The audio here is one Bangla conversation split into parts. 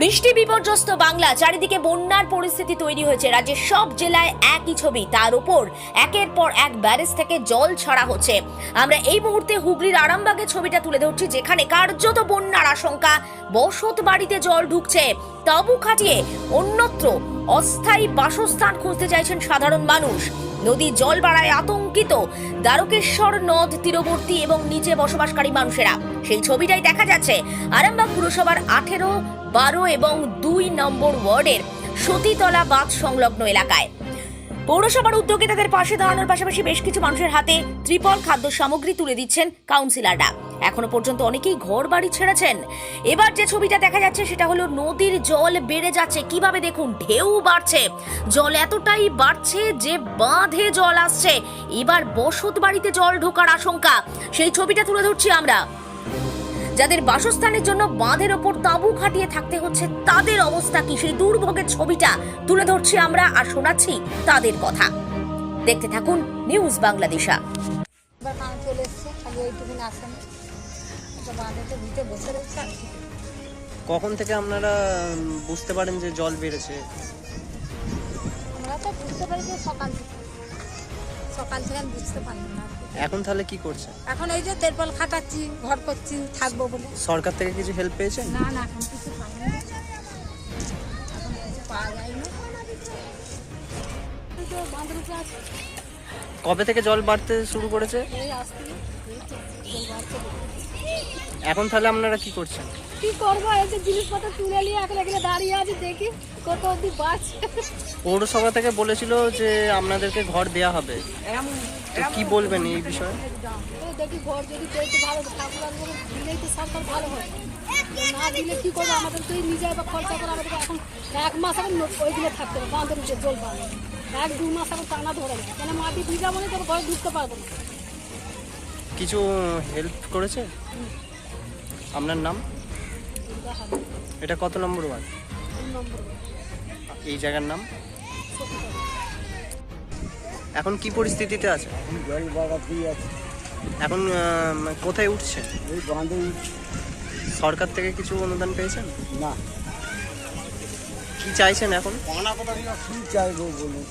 বৃষ্টি বিপর্যস্ত বাংলা, চারিদিকে বন্যার পরিস্থিতি তৈরি হয়েছে। রাজ্যের সব জেলায় একই ছবি, তার উপর একের পর এক ব্যারেজ থেকে জল ছাড়া হচ্ছে। আমরা এই মুহূর্তে হুগলির আরামবাগের ছবিটা তুলে ধরছি, যেখানে কার্যত বন্যার আশঙ্কা, বসত বাড়িতে জল ঢুকছে। তাবু খাটিয়ে অন্যত্র অস্থায়ী বাসস্থান খুঁজতে চাইছেন সাধারণ মানুষ। নদীর জল বাড়ায় আতঙ্কিত দ্বারকেশ্বর নদ, তীরবর্তী এবং নিচে বসবাসকারী মানুষেরা। সেই ছবিটাই দেখা যাচ্ছে। আরামবাগ পুরসভার আঠেরো বারো এবং দুই নম্বর ওয়ার্ডের সতীতলা বাঁধ সংলগ্ন এলাকায়। পৌরসভার উদ্যোগে তাদের পাশে দাঁড়ানোর পাশাপাশি বেশ কিছু মানুষের হাতে ত্রিপল খাদ্য সামগ্রী তুলে দিচ্ছেন কাউন্সিলররা। এখনও পর্যন্ত অনেকেই ঘর বাড়ি ছেড়েছেন। এবার যে ছবিটা দেখা যাচ্ছে সেটা হলো নদীর জল বেড়ে যাচ্ছে। কীভাবে দেখুন? ঢেউ বাড়ছে। জল এতটাই বাড়ছে যে বাঁধে জল আসছে। এবার বসত বাড়িতে জল ঢোকার আশঙ্কা। সেই ছবিটা তুলে ধরছি আমরা। যাদের বাসস্থানের জন্য বাঁধের ওপর তাঁবু খাটিয়ে থাকতে হচ্ছে তাদের অবস্থা কি? সেই দুর্ভোগের ছবিটা তুলে ধরছি আমরা আর শোনাচ্ছি তাদের কথা। দেখতে থাকুন নিউজ বাংলাদেশা। চলে এসছে খালি ওইটুকুন আসেন বাঁধেতে ভিতরে বসে রয়েছে কখন থেকে আপনারা বুঝতে পারেন যে জল বেড়েছে? আমরা তো বুঝতে পারি যে সকাল থেকে। সকাল থেকে আমি বুঝতে পারি না। এখন তাহলে কি করছে? এখন এই যে তেরপল খাটাচ্ছি ঘর করছি থাকব বলে। সরকার থেকে কিছু হেল্প পেয়েছে না না এখন কিছু পাইনি এখন পাওয়া কবে থেকে জল বাড়তে শুরু করেছে? এই আসতে জল বাড়ছে। দেখো। এখন তাহলে আপনারা কি করছেন? কি করব? এই যে জিনিসপত্র তুলে নিয়ে একলা একলা দাঁড়িয়ে আছি দেখি কত অব্দি বাঁচছে পৌরসভা থেকে বলেছিল যে আপনাদেরকে ঘর দেয়া হবে। তো কি বলবেন এই বিষয়ে? দেখি ঘর যদি পেয়েছে ভালো ঠাকুর দিলেই তো সরকার ভালো হয়। না দিলে কি করব? আমাদের তো নিজে এবার খরচা করে আমাদের এখন এক মাস এখন ওইগুলো থাকতে হবে বাঁধের উপরে জল পাবে এক দু মাস এখন টানা ধরে কেন মাটি ভিজা মানে তোর ঘরে ঢুকতে পারব না? কিছু হেল্প করেছে? আপনার নাম? এটা কত নম্বর ওয়ার্ড? এই জায়গার নাম? এখন কি পরিস্থিতিতে আছে? এখন কোথায় উঠছে? সরকার থেকে কিছু অনুদান পেয়েছেন? না। কি চাইছেন এখন? কি চাইব বলুন?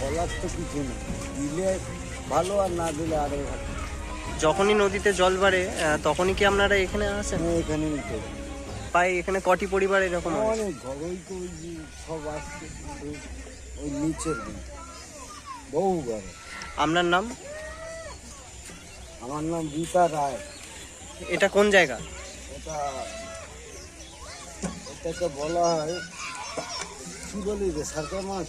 বলার তো কিছু দিলে ভালো আর না দিলে আরও ভালো। যখনই নদীতে জল বাড়ে তখনই কি আপনারা এখানে আসেন? এখানে এখানেই প্রায় এখানে কটি পরিবার এরকম আছে? অনেক ঘর ওই তো ওই সব আসছে ওই- ওই নিচের বহু ঘর আপনার নাম? আমার নাম রীতা রায়। এটা কোন জায়গা? এটা এটাকে বলা হয় কি বলি রে সরকার মাছ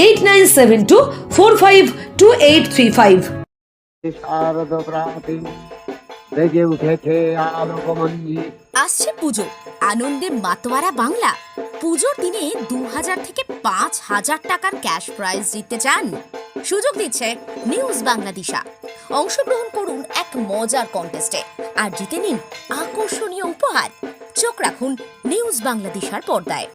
eight nine seven two four five two eight three five আসছে পুজো, আনন্দে মাতোয়ারা বাংলা। পুজোর দিনে দু হাজার থেকে পাঁচ হাজার টাকার ক্যাশ প্রাইজ জিততে চান। সুযোগ দিচ্ছে নিউজ বাংলাদেশা অংশগ্রহণ করুন এক মজার কন্টেস্টে আর জিতে নিন আকর্ষণীয় উপহার। চোখ রাখুন নিউজ বাংলাদেশার পর্দায়।